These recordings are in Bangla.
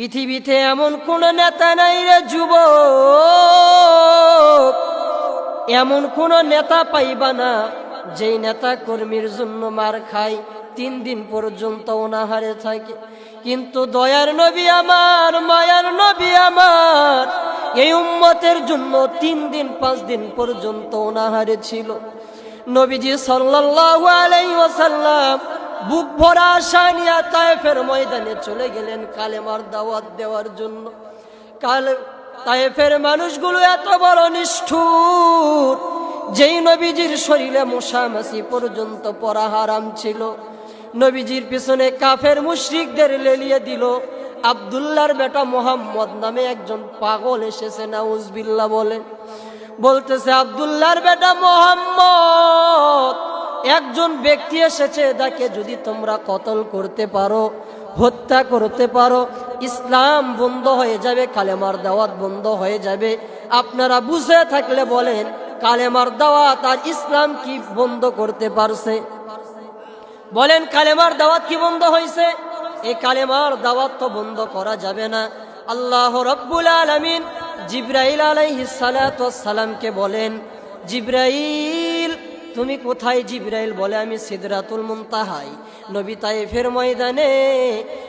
পৃথিবীতে এমন কোন নেতা নাই রে যুব এমন কোন নেতা পাইবা না, যেই নেতা কর্মীর জন্য মার খায়, তিন দিন পর্যন্ত অনাহারে থাকে। কিন্তু দয়ার নবী আমার, মায়ার নবী আমার, এই উম্মতের জন্য তিন দিন, পাঁচ দিন পর্যন্ত অনাহারে ছিল। নবীজি সাল্লাল্লাহু আলাইহি ওয়াসাল্লাম বুক ভরা আশা নিয়ে তায়েফের ময়দানে চলে গেলেন কালেমার দাওয়াত দেওয়ার জন্য। কাল তায়েফের মানুষগুলো এত বড় নিষ্ঠুর, যেই নবীজির শরীরে মশামাছি পর্যন্ত পরা হারাম ছিল। নবীজির পিছনে কাফের মুশরিকদের লেলিয়ে দিল, আবদুল্লাহর বেটা মোহাম্মদ নামে একজন পাগল এসেছে, নাউজবিল্লাহ বলেন বলতেছে আবদুল্লার বেটা মোহাম্মদ একজন ব্যক্তি এসেছে তাকে যদি তোমরা কতল করতে পারো, হত্যা করতে পারো, ইসলাম বন্ধ হয়ে যাবে, কালেমার দাওয়াত বন্ধ হয়ে যাবে। আপনারা বুঝে থাকলে বলেন, কালেমার দাওয়াত আর ইসলাম কি বন্ধ করতে পারছে? বলেন, কালেমার দাওয়াত কি বন্ধ হয়েছে? এই কালেমার দাওয়াত তো বন্ধ করা যাবে না। আল্লাহ রব্বুল আলমিন জিব্রাইল আলাইহিস সালাতু ওয়াস সালামকে বলেন, জিব্রাইল তুমি কোথায় জিব্রাইল বলে? আমি সিদরাতুল মুনতাহাই। নবী তাইফের ময়দানে।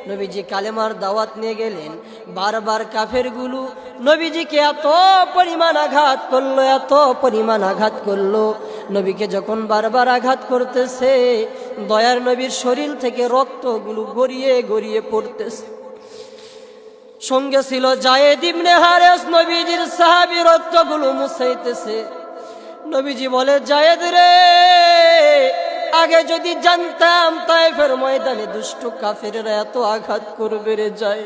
নবীজি কালেমার দাওয়াত নিয়ে গেলেন। বারবার কাফেরগুলো, নবীজিকে এত পরিমাণ আঘাত করল, এত পরিমাণ আঘাত করল। নবীকে যখন বারবার আঘাত করতেছে, দয়ার নবীর শরীর থেকে রক্তগুলো গড়িয়ে গড়িয়ে পড়তেছে। সঙ্গে ছিল জায়েদ ইবনে হারেস। নবীজির সাহাবী রক্তগুলো মুছাইতেছে। নবীজি বলে, জায়েদ রে, আগে যদি জানতাম তাইফের ময়দানে দুষ্ট কাফেরেরা এত আঘাত করবে রে যায়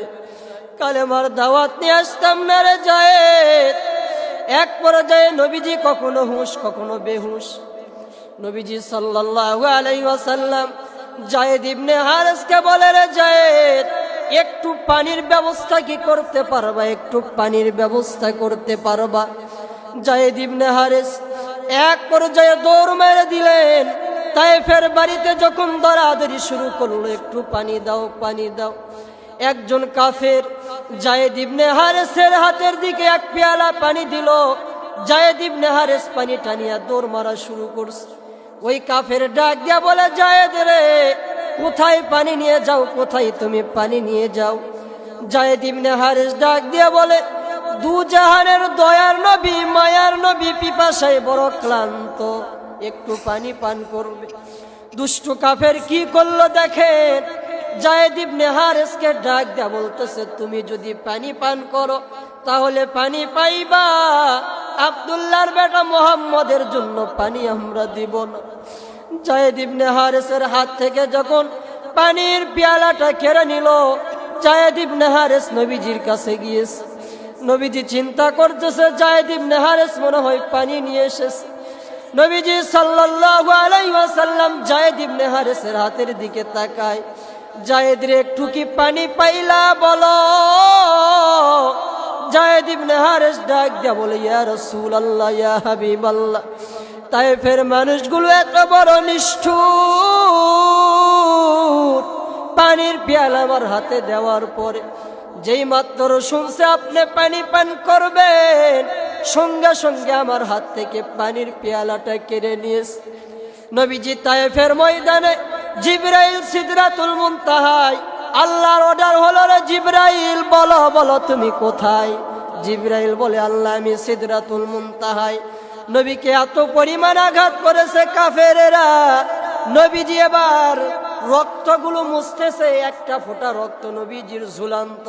কালেমার দাওয়াত নিয়ে আসতাম না রে জায়েদ। এক পর্যায়ে নবীজি কখনো হুঁশ, কখনো বেহুশ। নবীজি সাল্লাল্লাহু আলাইহি ওয়াসাল্লাম জায়েদ ইবনে হারেসকে বলে, রে জায়েদ, একটু পানির ব্যবস্থা কি করতে পারবা? একটু পানির ব্যবস্থা করতে পারবা? জায়েদ ইবনে হারেস এক পর্যায়ে দৌড় মেরে দিলেন। তাইফের বাড়িতে যখন দরাদরি শুরু করল, একটু পানি দাও পানি দাও। একজন কাফের জায়েদ ইবনে হারেসের হাতের দিকে এক পেয়ালা পানি দিল। জায়েদ ইবনে হারেস পানি টানিয়া দৌড় মারা শুরু করছে। ওই কাফের ডাক দিয়া বলে, জায়েদ রে, কোথায় পানি নিয়ে যাও, কোথায় তুমি পানি নিয়ে যাও? জায়েদ ইবনে হারেস ডাক দিয়া বলে দু জাহানের দয়ার নবী, মায়ার নবী, পিপাসায় বড় ক্লান্ত। একটু পানি পান করবে। দুষ্টু কাফের কি করল দেখেন? জায়েদ ইবনে হারেসকে ডাক দেয়া বলতেছে, তুমি যদি পানি পান করো, তাহলে পানি পাইবা। আব্দুল্লাহর বেটা মোহাম্মদের জন্য পানি আমরা দিব না। জায়েদ ইবনে হারেসের হাত থেকে যখন পানির পেয়ালাটা কেড়ে নিল, জায়েদ ইবনে হারেস নবীজির কাছে গিয়েছে। নবীজি চিন্তা করতেছে, জায়েদ ইবনে হারেস মনে হয় পানি নিয়ে এসেছে। নবীজি সাল্লাল্লাহু আলাইহি ওয়াসাল্লাম জায়েদ ইবনে হারেসের হাতের দিকে তাকায়। জায়েদ রে, একটু কি পানি পাইলা? বলো। জায়েদ ইবনে হারেস ডাক দিয়া বলে, ইয়া রাসূলুল্লাহ, ইয়া হাবিবাল্লাহ। তাইফের মানুষগুলো এত বড় নিষ্ঠুর। পানির পেয়ালা আমার হাতে দেওয়ার পরে যেই মাত্র শুনছে আপনি পানি পান করবেন, সঙ্গে সঙ্গে আমার হাত থেকে পানির পেয়ালাটা কেড়ে নিয়েছে। নবীজি তায়েফের ময়দানে জিব্রাইল সিদরাতুল মুনতাহাই আল্লাহর অর্ডার হলো রে জিব্রাইল, বলো বলো, তুমি কোথায়? জিব্রাইল বলে, আল্লাহ, আমি সিদরাতুল মুনতাহাই নবীকে এত পরিমাণ আঘাত করেছে কাফেরেরা। নবীজি এবার রক্তগুলো মুছতেছে, একটা ফোঁটা রক্ত নবীজির ঝুলান্ত।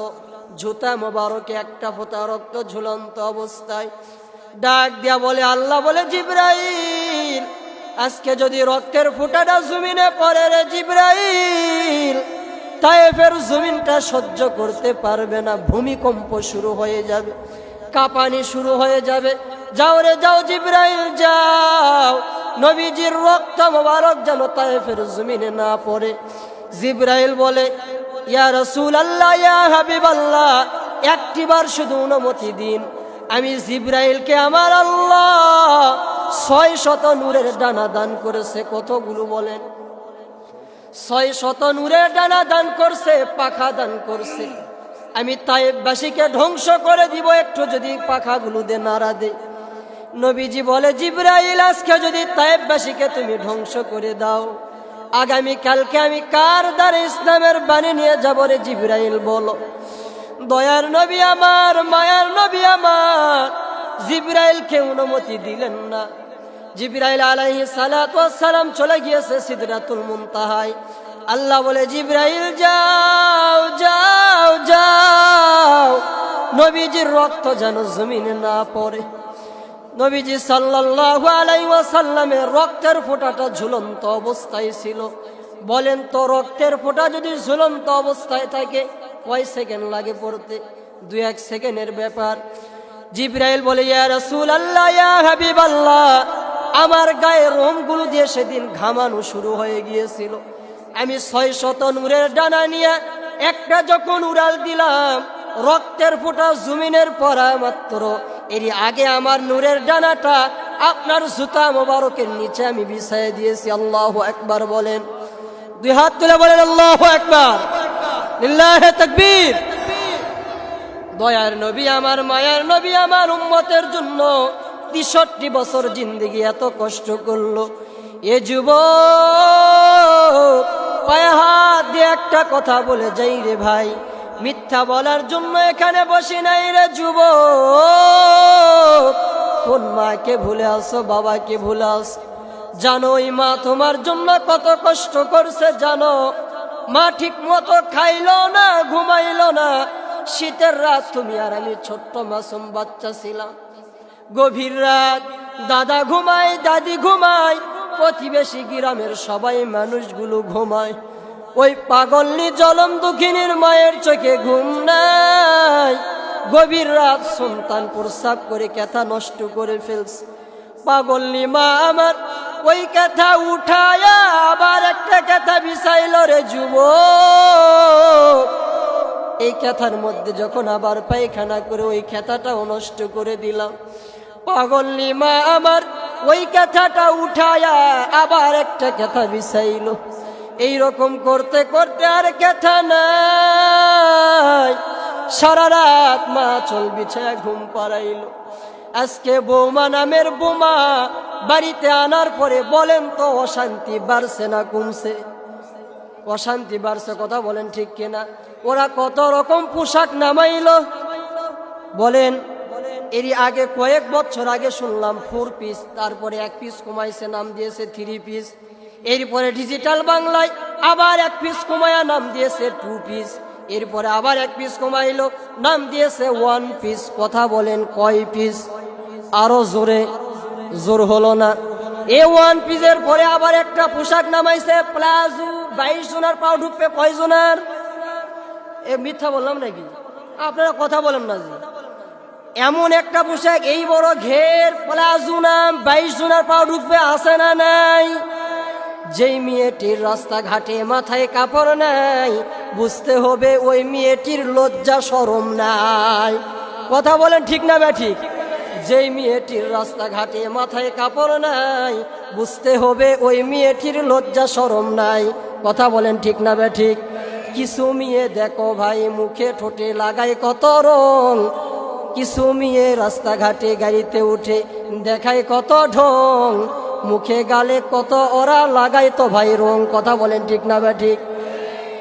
জুতা মোবারকে একটা ফোঁটা রক্ত ঝুলন্ত অবস্থায়। ডাক দিয়া বলে, আল্লাহ বলে, জিব্রাইল, আজকে যদি রক্তের ফোঁটাটা জমিনে পড়ে রে জিব্রাইল, তাইফের জমিনটা সহ্য করতে পারবে না, ভূমিকম্প শুরু হয়ে যাবে, কাঁপানি শুরু হয়ে যাবে। যাও রে, যাও জিব্রাইল, যাও। নবীজির রক্ত মোবারক যেন তাইফের জমিনে না পড়ে। জিব্রাইল বলে, ইয়া রসুল আল্লাহ ইয়া হাবিব আল্লাহ একটিবার শুধু অনুমতি দিন। আমি জিব্রাইলকে আমার আল্লাহ ছয় শত নূরের ডানা দান করেছে। কতগুলো বলেন। ছয় শত নূরের ডানা দান করছে, পাখা দান করছে। আমি তাইবাসীকে ধ্বংস করে দিব, একটু যদি পাখাগুলো দে নাড়া দে নবীজি বলে, জিব্রাইল, আজকে যদি তাইবাসীকে তুমি ধ্বংস করে দাও আগামী কালকে আমি কার দ্বারা ইসলামের বাণী নিয়ে যাব রে জিব্রাইল বলো? দয়ার নবী আমার, মায়ার নবী আমার, জিব্রাইলকে অনুমতি দিলেন না। জিব্রাইল আলাইহি সালাম চলে গিয়েছে সিদরাতুল মুনতাহায়। আল্লাহ বলে, জিব্রাইল, যাও যাও যাও। নবীজির রক্ত যেন জমিনে না পড়ে। নবীজি সাল্লাল্লাহু আলাইহি ওয়াসাল্লামের রক্তের ফোঁটাটা ঝুলন্ত অবস্থায় ছিল। বলেন তো, রক্তের ফোঁটা যদি ঝুলন্ত অবস্থায় থাকে, কয় সেকেন্ড লাগে পড়তে? দুই এক সেকেন্ডের ব্যাপার। জিব্রাইল বলে, ইয়া রাসূল আল্লাহ ইয়া হাবিব আল্লাহ আমার গায়ে রোমগুলো দিয়ে সেদিন ঘামানো শুরু হয়ে গিয়েছিল। আমি ছয় শত নূরের ডানা নিয়ে একটা যখন উড়াল দিলাম, রক্তের ফোঁটা জমিনের পরা মাত্র। এরই আগে আমার নূরের ডানাটা আপনার জুতা মোবারকের নিচে আমি বিছাই দিয়েছি। আল্লাহ একবার বলেন। দুই হাত তুলে বলেন, আল্লাহ একবার দয়ার নবী আমার, মায়ার নবী আমার উম্মতের জন্য তিষট্টি বছর জিন্দিগি এত কষ্ট করল। এ যুব পায়ে হাত দিয়ে একটা কথা বলে যাই রে ভাই। মিথ্যা বলার জন্য এখানে বসি নাই রে যুব কোন মাকে ভুলে আসো, বাবাকে ভুলে আসো। জানো ওই মা তোমার জন্য কত কষ্ট করছে, জানো। মা ঠিক মতো খাইলো না, ঘুমাইলো না। শীতের রাত তুমি আর আমি ছোট্ট মাসুম বাচ্চা ছিলাম। গভীর রাত, দাদা ঘুমায়, দাদি ঘুমায়। প্রতিবেশী গ্রামের সবাই মানুষগুলো ঘুমায়। ওই পাগলনি জলম দুঃখিনীর মায়ের চোখে ঘুম নাই। গভীর রাত সন্তান প্রস্রাব করে কেথা নষ্ট করে ফেলছে। পাগলনি মা আমার, ওই কথা উঠায়া আবার একটা কথা বিছাইল রে যুব। এই কথার মধ্যে যখন আবার পায়খানা করে ওই খেতাটাও নষ্ট করে দিলাম। পাগলনি মা আমার, ওই কথাটা উঠায়া আবার একটা কথা বিছাইল। এই রকম করতে করতে আর কথা নাই। সারা রাত মা চল বিছায়া ঘুম পাড়াইল। আজকে বৌমা নামের বোমা বাড়িতে আনার পরে বলেন তো, অশান্তি বাড়ছে না কমছে। অশান্তি বাড়ছে কথা বলেন ঠিক কিনা? ওরা কত রকম পোশাক নামাইল। বলেন, এরই আগে কয়েক বছর আগে শুনলাম ফোর পিস তারপরে এক পিস কমাইছে, নাম দিয়েছে থ্রি পিস এরপরে ডিজিটাল বাংলায় আবার এক পিস কমায়া নাম দিয়েছে টু পিস এরপরে আবার এক পিস কমাইলো, নাম দিয়েছে ওয়ান পিস কথা বলেন কয় পিস আরও জোরে, জোর হলো না। এ ওয়ান পিসের পরে আবার একটা পোশাক নামাইছে প্লাজো বাইশ জনের পাও ঢুকবে কয় জনের এ মিথ্যা বললাম নাকি? আপনারা কথা বলেন না জি। এমন একটা পোশাক, এই বড় ঘের, প্লাজো নাম বাইশ জনের পাও ঢুকবে, আছে না নাই? যেই মেয়েটির রাস্তাঘাটে মাথায় কাপড় নাই, বুঝতে হবে ওই মেয়েটির লজ্জা সরম নাই। কথা বলেন ঠিক না ব্যা ঠিক? যেই মেয়েটির রাস্তাঘাটে মাথায় কাপড় নাই, বুঝতে হবে ওই মেয়েটির লজ্জা সরম নাই। কথা বলেন ঠিক না ব্যা ঠিক? কিছু মেয়ে দেখো ভাই, মুখে ঠোঁটে লাগায় কত রং। কিছু মেয়ে রাস্তাঘাটে গাড়িতে উঠে দেখায় কত ঢং। মুখে গালে কত ওরা লাগায় তো ভাই, রং কথা বলেন ঠিক না বা ঠিক?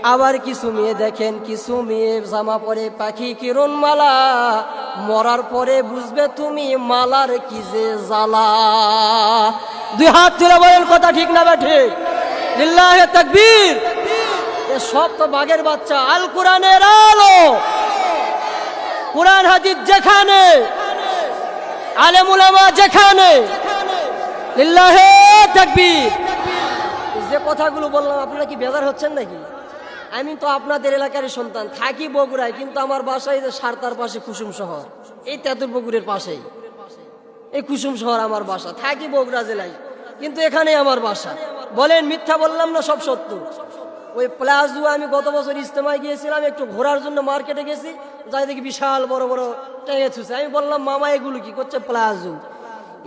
আবার কিছু মেয়ে দেখেন, কিছু মেয়ে জামা পরে পাখি কিরণ মালা মরার পরে বুঝবে তুমি মালার কি যে জ্বালা। দুই হাত তুলে বলেন কথা ঠিক না বা ঠিক? লিল্লাহে তাকবীর। সব তো বাঘের বাচ্চা, আল কোরআনের আলো। কোরআন হাদিস যেখানে, আলেমুলামা যেখানে। যে কথাগুলো বললাম, আপনারা কি বেজার হচ্ছেন নাকি? আমি তো আপনাদের এলাকারই সন্তান, থাকি বগুড়ায়, কিন্তু আমার বাসায় যে সারতার পাশে কুসুম শহর, এই তেঁতুল পুকুরের পাশেই। এই কুসুম শহর আমার বাসা, থাকি বগুড়া জেলায়, কিন্তু এখানে আমার বাসা। বলেন, মিথ্যা বললাম না, সব সত্য? ওই প্লাজো আমি গত বছর ইস্তেমায় গিয়েছিলাম, একটু ঘোরার জন্য মার্কেটে গেছি, যাই দেখি বিশাল বড় বড় টেঙে থুছে। আমি বললাম, মামা, এগুলো কি? করছে, প্লাজো।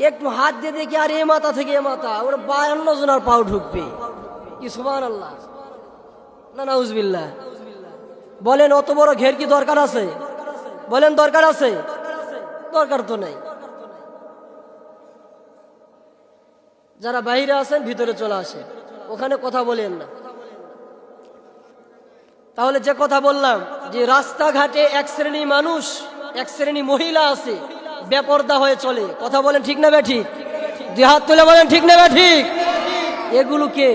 একটু হাত দিয়ে দেখি, আর এ মাথা থেকে এ মাথা, ওরা বায়ান্ন জনার পাও ঢুকবে। কি সুমান আল্লাহ না নাউজবিল্লা বলেন, অত বড় ঘের কি দরকার আছে? বলেন, দরকার আছে? দরকার তো নেই। যারা বাইরে আছেন, ভিতরে চলে আসে ওখানে কথা বলেন না। তাহলে যে কথা বললাম, যে রাস্তাঘাটে এক শ্রেণি মানুষ, এক শ্রেণি মহিলা আছে বেপর্দা হয়ে চলে। কথা বলেন ঠিক না ঠিক? দুই হাত তুলে বলেন ঠিক না ঠিক? এগুলো কে?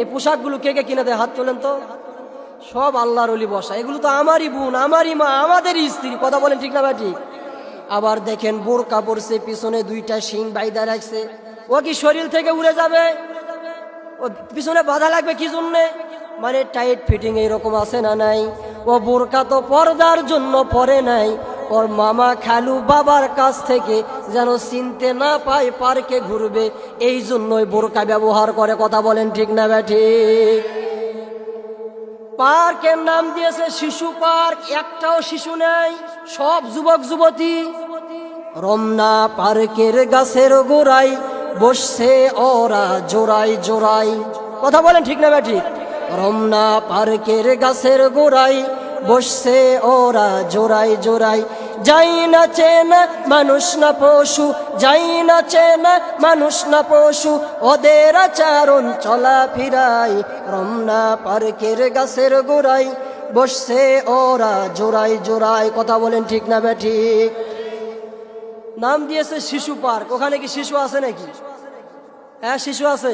এই পোশাকগুলো কে কে কিনে দেয়? হাত তোলেন তো। সব আল্লাহর অলি বসা। এগুলো তো আমারই বোন, আমারই মা, আমাদেরই স্ত্রী। কথা বলেন ঠিক না ঠিক? আবার দেখেন বোরকা পরছে পিছনে দুইটা শিং বাইদা রাখছে। ও কি শরীর থেকে উড়ে যাবে? ও পিছনে বাধা লাগবে কি জন্যে? মানে টাইট ফিটিং এইরকম আছে না নাই? ও বোরকা তো পর্দার জন্য পরে নাই। ওর মামা খালু বাবার কাছ থেকে যেন চিনতে না পায় পার্কে ঘুরবে, এই জন্যই বোরকা ব্যবহার করে কথা বলেন, ঠিক না ব্যাঠি পার্কের নাম দিয়েছে শিশু পার্ক, একটাও শিশু নেই, সব যুবক যুবতী। রমনা পার্কের গাছের গোড়াই বসছে ওরা জোড়াই জোড়াই কথা বলেন, ঠিক না ঠিক রমনা পার্কের গাছের গোড়াই বসছে ওরা জোড়াই জোড়াই যাই না চেনা মানুষ না পশু, যাই না চেনা মানুষ না পশু, ওদের আচরণ চলা ফিরাই রমনা পার্কের গাছের গোড়াই বসছে ওরা জোড়াই জোড়াই কথা বলেন ঠিক না বে ঠিক? নাম দিয়েছে শিশু পার্ক, ওখানে কি শিশু আছে নাকি? হ্যাঁ শিশু আছে।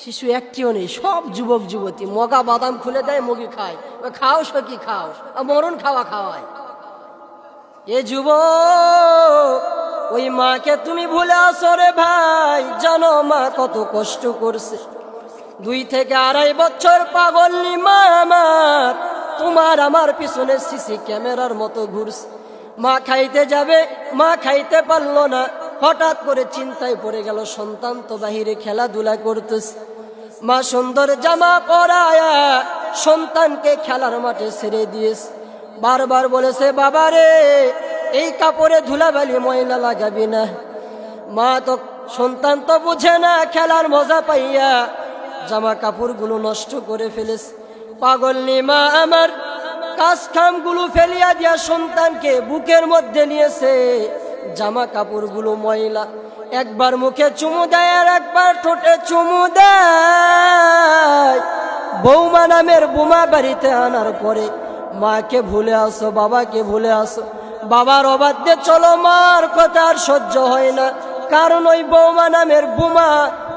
শিশু একটিও নেই, সব যুবক, যুবতী। মগা বাদাম খুলে দেয় মুগি খায়। খাও সকি খাও? মরণ খাওয়া খাওয়ায়। এ যুব ওই মাকে তুমি ভুলে আসো রে ভাই। জানো মা কত কষ্ট করছে। দুই থেকে আড়াই বছর পাগলনি মা আমার। তোমার আমার পিছনে সিসি ক্যামেরার মতো ঘুরছে। মা খাইতে যাবে, মা খাইতে পারল না। হঠাৎ করে চিন্তায় পড়ে গেল, সন্তান তো বাহিরে খেলাধুলা করতেছে। মা সুন্দর জামা পরায়া সন্তানকে খেলার মাঠে ছেড়ে দিয়েছে। বারবার বলেছে, বাবা রে, এই কাপড়ে ধুলাবালি ময়লা লাগাবি না। মা তো, সন্তান তো বুঝে না খেলার মজা পাইয়া জামা কাপড়গুলো নষ্ট করে ফেলেছে। পাগল মা আমার কাজ কামগুলো ফেলিয়া দিয়া সন্তানকে বুকের মধ্যে নিয়েছে। জামা কাপড়গুলো ময়লা। একবার মুখে চুমু দেয় আর একবার ঠোঁটে চুমু দেয়। বৌমা নামের বোমা বাড়িতে আনার পরে মাকে ভুলে আসো, বাবাকে ভুলে আসো। বাবার অবাধ্যে চলো, মার কথা আর সহ্য হয় না। কারণ ওই বৌমা নামের বোমা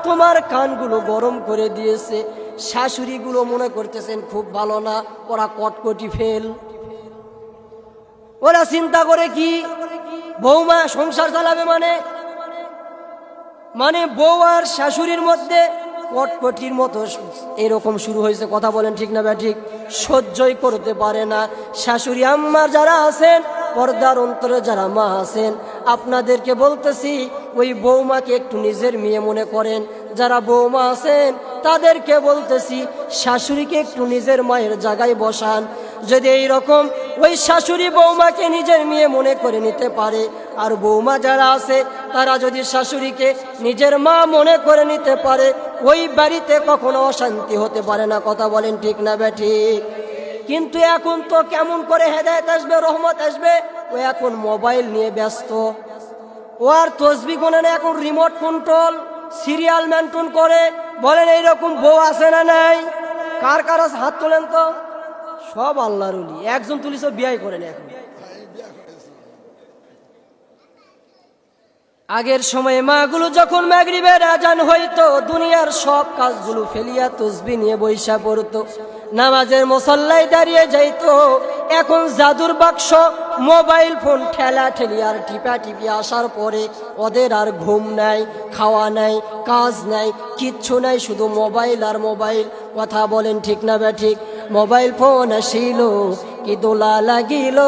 তোমার কানগুলো গরম করে দিয়েছে। শাশুড়িগুলো মনে করতেছেন খুব ভালো না, ওরা কটকটি ফেল। ওরা চিন্তা করে কি? বৌমা সংসার চালাবে মানে? মানে বউ আর শাশুড়ির মধ্যে কটকটির মতো এরকম শুরু হয়েছে, কথা বলেন ঠিক না ব্যা ঠিক। সহ্যই করতে পারে না। শাশুড়ি আম্মার যারা আছেন, পর্দার অন্তরে যারা মা আছেন, আপনাদেরকে বলতেছি, ওই বৌমাকে একটু নিজের মেয়ে মনে করেন। যারা বৌমা আছেন, তাদেরকে বলতেছি, শাশুড়িকে একটু নিজের মায়ের জায়গায় বসান। যদি এই রকম ওই শাশুড়ি বৌমাকে নিজের মেয়ে মনে করে নিতে পারে। আর বৌমা যারা আছে, তারা যদি শাশুড়িকে নিজের মা মনে করে নিতে পারে, ওই বাড়িতে কখনো অশান্তি হতে পারে না। কথা বলেন ঠিক না বে ঠিক? কিন্তু এখন তো কেমন করে হেদায়ত আসবে, রহমত আসবে? ও এখন মোবাইল নিয়ে ব্যস্ত। ও আর তসবি না, এখন রিমোট কন্ট্রোল সিরিয়াল মেনটেন করে। বলেন এইরকম বউ আছে না নাই? কার কার হাত তোলেন তো। সব আল্লাহর উলি একজন তুলিস বিয়াই করেন এখন। আগের সময়ে মাগুলো যখন ম্যাগরিবের আজান হইতো, দুনিয়ার সব কাজগুলো ফেলিয়া তসবি নিয়ে বৈশা পড়তো। নামাজের মশল্লায় দাঁড়িয়ে যাইতো। এখন জাদুর বাক্স, মোবাইল ফোন, ঠেলা ঠেলি আর টিপা টিপি আসার পরে ওদের আর ঘুম নাই, খাওয়া নাই, কাজ নাই, কিচ্ছু নাই, শুধু মোবাইল আর মোবাইল। কথা বলেন ঠিক না বে ঠিক? মোবাইল ফোন আসিল, কি দোলা লাগিল,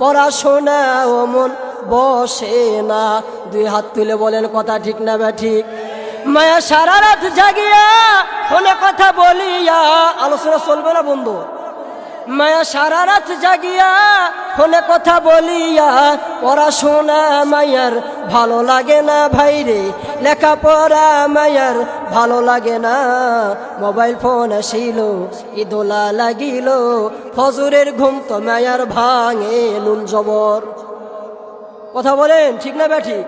পড়াশোনা ও মন বসে না। দুই হাত তুলে বলেন, কথা ঠিক না ব্যা ঠিক? মায়া সারা রাত জাগিয়া ফোনে কথা বলিয়া, আলোচনা চলবে না বন্ধু। মায়া সারা রাত জাগিয়া ফোনে কথা বলিয়া, পড়াশোনা মায়ার ভালো লাগে না ভাইরে, লেখাপড়া মায়ার ভালো লাগে না। মোবাইল ফোন আসিল, ইদোলা লাগিল, ফজরের ঘুম তো মায়ার ভাঙে নুন জবর। কথা বলেন, ঠিক না ব্যাঠিক?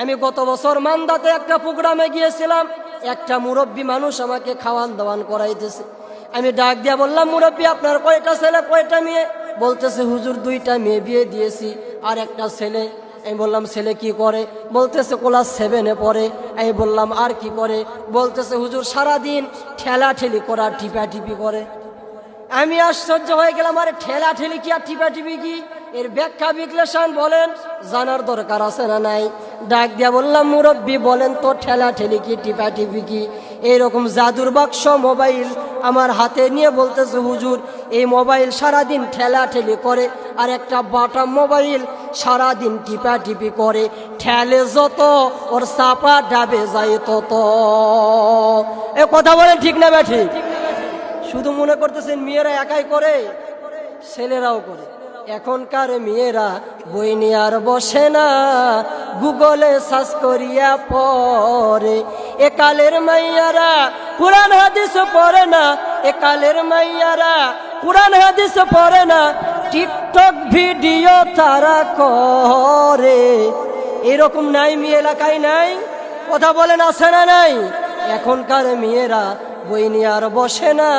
আমি গত বছর মান্দাতে একটা প্রোগ্রামে গিয়েছিলাম, একটা মুরব্বী মানুষ আমাকে খাওয়ান দাওয়ান করাইতেছে। আমি ডাক দিয়া বললাম, মুরব্বী, আপনার কয়টা ছেলে, কয়টা মেয়ে? বলতেছে, হুজুর, দুইটা মেয়ে বিয়ে দিয়েছি, আর একটা ছেলে। আমি বললাম, ছেলে কি করে? বলতেছে, ক্লাস সেভেনে পড়ে। আমি বললাম, আর কি করে? বলতেছে, হুজুর, সারাদিন ঠেলা ঠেলি করা টিপা টিপি করে। আমি আশ্চর্য হয়ে গেলাম, আরে ঠেলা ঠেলি কি আর টিপা টিপি কি? এর ব্যাখ্যা, বিশ্লেষণ বলেন, জানার দরকার আছে না নাই? ডাক দিয়া বললাম, মুরব্বী, বলেন তো ঠেলা ঠেলি কি টিপা টিপি কি? এইরকম জাদুর বাক্স মোবাইল আমার হাতে নিয়ে বলতেছে, হুজুর, এই মোবাইল সারাদিন ঠেলা ঠেলি করে আর একটা বাটা মোবাইল সারাদিন টিপা টিপি করে। ঠেলে যত, ওর চাপা ডাবে যায় তত। এ কথা বলেন ঠিক না ব্যাঠি শুধু মনে করতেছেন, মেয়েরা একাই করে, ছেলেরাও করে। এখনকার মেয়েরা বই নিয়ে আর বসে না। গুগলে সার্চ করিয়া পরে একালের মাইয়ারা কোরআন, হাদিস পড়ে না। একালের মাইয়ারা কোরআন, হাদিস পড়ে না। টিকটক ভিডিও তারা করে। এরকম নাই মেয়ে এলাকায় নাই? কথা বলেন, আছে না নাই? এখনকার মেয়েরা বই নিয়ে আর বসে না।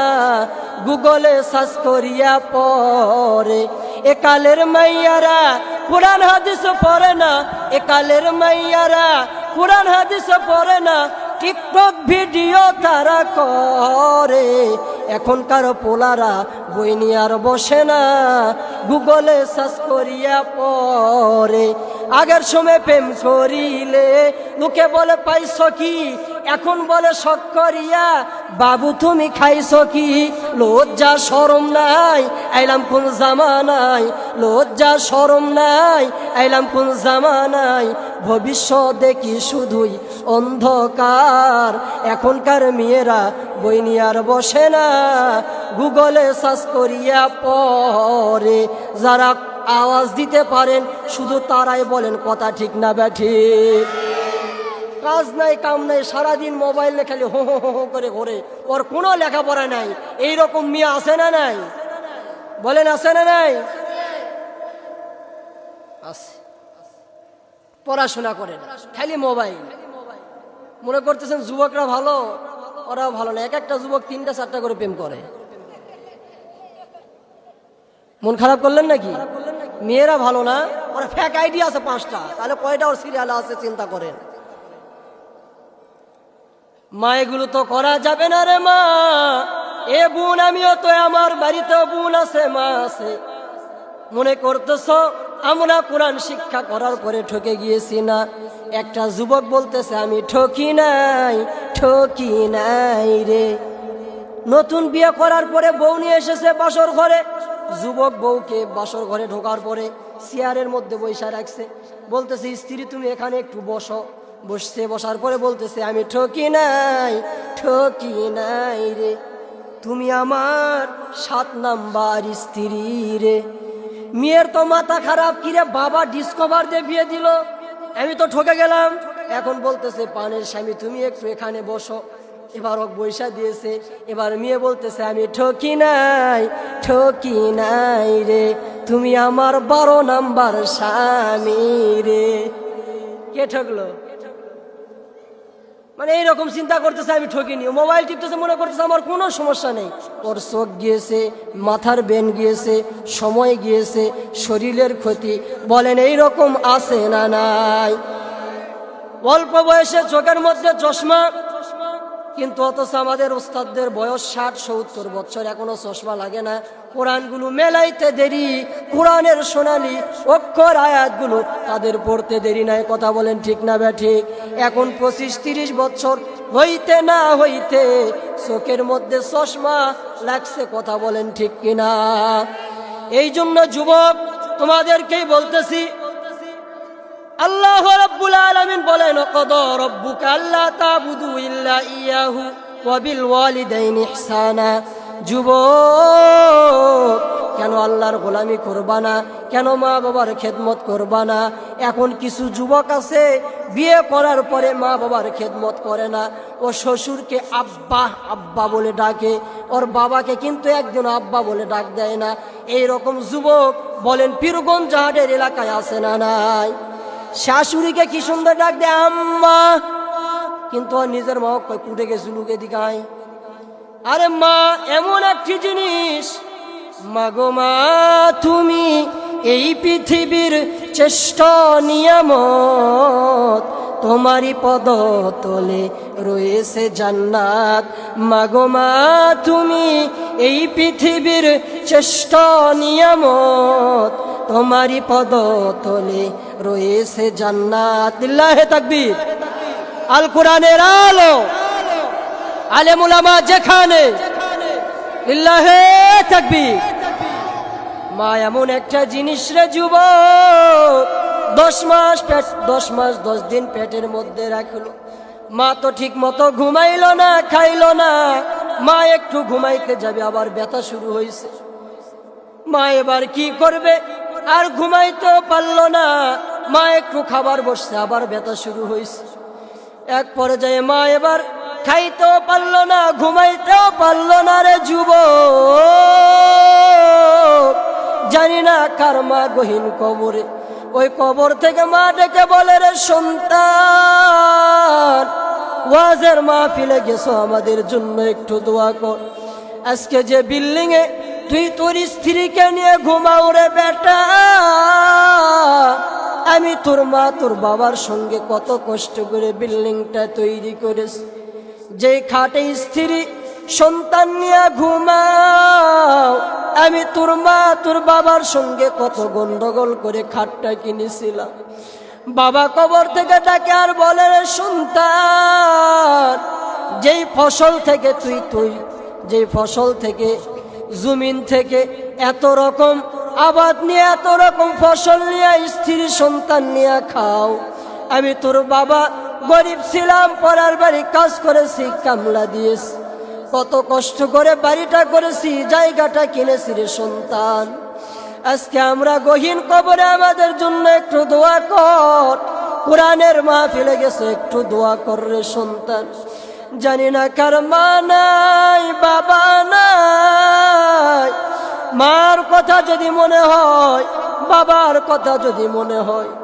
গুগলে সার্চ করিয়া পরে একালের মাইয়ারা, কোরআন হাদিস পড়ে না। একালের মাইয়ারা, কোরআন হাদিস পড়ে না। টিকটক ভিডিও তারা করে। এখনকার পোলারা বই নিয়ে আর বসে না। গুগলে সার্চ করিয়া পরে আগের সময় প্রেম করিলে লোকে বলে, পাইছ কি? এখন বলে, শখ করিয়া, বাবু, তুমি খাইছ কি? লজ্জা সরম নাই, আইলাম কোন জামা জামানাই লজ্জা সরম নাই, আইলাম কোন জামানাই ভবিষ্যৎ দেখি শুধুই অন্ধকার। এখনকার মেয়েরা বই নিয়ে আর বসে না। গুগলে সার্চ করিয়া পরে যারা আওয়াজ দিতে পারেন, শুধু তারাই বলেন কথা ঠিক না ব্যাঠি কাজ নাই, কাম নাই, সারাদিন মোবাইল খালি হো হো হো করে ঘোরে। ওর কোনো লেখাপড়া নাই। এইরকম মেয়ে আছে না নাই? বলেন আছে না নাই? পড়াশোনা করেন। খালি মোবাইল মনে করতেছেন যুবকরা ভালো? ওরাও ভালো না। এক একটা যুবক তিনটা, চারটা করে প্রেম করে। মন খারাপ করলেন নাকি? মেয়েরা ভালো না? ওরা ফ্যাক আইডিয়া আছে পাঁচটা। তাহলে কয়টা ওর সিরিয়াল আছে চিন্তা করেন। মা এগুলো তো করা যাবে না রে মা। এ বোন, আমিও তো আমার বাড়িতেও বোন আছে, মা আছে। মনে করতেছ আমরা কোরআন শিক্ষা করার পরে ঠকে গিয়েছি না। একটা যুবক বলতেছে, আমি ঠকি নাই ঠকি নাই রে। নতুন বিয়ে করার পরে বউ নিয়ে এসেছে বাসর ঘরে। যুবক বউকে বাসর ঘরে ঢোকার পরে চেয়ারের মধ্যে বৈশা রাখছে। বলতেছে, স্ত্রী, তুমি এখানে একটু বসো। বসছে, বসার পরে বলতেছে, আমি ঠকি নাই ঠকি নাই রে। তুমি আমার সাত নাম্বার স্ত্রী রে। মেয়ের তো মাথা খারাপ, কিরে বাবা ডিসকভার দিয়ে বিয়ে দিল? আমি তো ঠকে গেলাম। এখন বলতেছে, পানের স্বামী, তুমি একটু এখানে বসো। এবার ওক বৈশা দিয়েছে, এবার মেয়ে বলতেছে, আমি ঠকি নাই ঠকি নাই রে, তুমি আমার বারো নাম্বার স্বামী রে। কে ঠকলো? মানে এইরকম চিন্তা করতেছে, আমি ঠকিনি। মোবাইল টিপতেছে, মনে করতেছে, আমার কোনো সমস্যা নেই। ওর চোখ গিয়েছে, মাথার বেন গিয়েছে, সময় গিয়েছে, শরীরের ক্ষতি। বলেন এই রকম আছে না নাই? অল্প বয়সে চোখের মধ্যে চশমা কিন্তু অথচ আমাদের ওস্তাদদের বয়স ষাট, সত্তর বছর, এখনও চশমা লাগে না। কোরআনগুলো মেলাইতে দেরি, কোরআনের সোনালি অক্ষর আয়াতগুলো তাদের পড়তে দেরি নাই, কথা বলেন ঠিক না ব্যা ঠিক? এখন পঁচিশ, তিরিশ বছর হইতে না হইতে চোখের মধ্যে চশমা লাগছে, কথা বলেন ঠিক কিনা? এই জন্য যুবক, তোমাদেরকেই বলতেছি আল্লাহ রাব্বুল আলামিন বলেন কদ রব্বুকা আল্লা তাবুদু ইল্লা ইয়াহু ওয়া বিল ওয়ালিদাইনি ইহসানা। যুবক, কেন আল্লাহর গোলামি করবা না? কেন মা বাবার খেদমত করবা না? এখন কিছু যুবক আছে, বিয়ে করার পরে মা বাবার খেদমত করে না। ও শ্বশুরকে আব্বা আব্বা বলে ডাকে। ওর বাবাকে কিন্তু একজন আব্বা বলে ডাক দেয় না। এই রকম যুবক বলেন, পীরগঞ্জ হাটের এলাকায় আছে না নাই? শাশুড়িকে কি সুন্দর ডাক দেয়? আম্মা। কিন্তু নিজের মা কুটে গেছে লুকে দিকায় আরে মা, এমন একটি জিনিস। মাগো মা, তুমি এই পৃথিবীর চেষ্ট নিয়ামত। তোমারই পদ তলে রয়েছে জান্নাত। মাগো মা, তুমি এই পৃথিবীর চেষ্ট নিয়ামত। তোমারই পদ তলে রয়েছে জান্নাত। লিল্লাহে তাকবীর। আল কোরআনের আলো। আলেমুলামা যেখানে। লিল্লাহে তাকবীর। মা, এমন একটা জিনিস রে যুব দশ মাস পেট, দশ মাস, দশ দিন পেটের মধ্যে রাখল। মা তো ঠিক মতো ঘুমাইলো না, খাইলো না। মা একটু ঘুমাইতে যাবে, আবার ব্যথা শুরু হয়েছে মা এবার কি করবে? আর ঘুমাইতেও পারল না। মা একটু খাবার বসছে, আবার ব্যথা শুরু হয়েছে এক পর্যায়ে মা এবার খাইতেও পারল না, ঘুমাইতেও পারল না রে যুব জানি না কার মা গহীন কবরে। ওই কবর থেকে মা ডেকে বলে, রে সন্তান, ওয়াজের মা ফিলে গেছো, আমাদের জন্য একটু দোয়া কর। আজকে যে বিল্ডিং এ তুই তোর স্ত্রীকে নিয়ে ঘুমাও রে বেটা। আমি তোর মা, তোর বাবার সঙ্গে কত কষ্ট করে বিল্ডিংটা তৈরি করেছি। যে খাটে স্ত্রী সন্তান নিয়ে ঘুমাও, আমি তোর মা, তোর বাবার সঙ্গে কত গন্ডগোল করে খাটটা কিনেছিলাম। বাবা কবর থেকে ডাকে আর বলে, রে সন্তান, যেই ফসল থেকে তুই তুই, যেই ফসল থেকে জমিন থেকে এত রকম আবাদ নিয়ে, এত রকম ফসল নিয়ে স্ত্রী সন্তান নিয়ে খাও। আমি তোর বাবা গরিব ছিলাম পরার বাড়ি, কাজ করেছি, কামলা দিয়েছি। কত কষ্ট করে বাড়িটা করেছি, জায়গাটা কিনেছি রে সন্তান। আজকে আমরা গহীন কবরে আমাদের জন্য একটু দোয়া কর। কোরআনের মা ফেলে গেছে, একটু দোয়া কর রে সন্তান। জানি না কার মানাই বাবা নাই। মার কথা যদি মনে হয়, বাবার কথা যদি মনে হয়।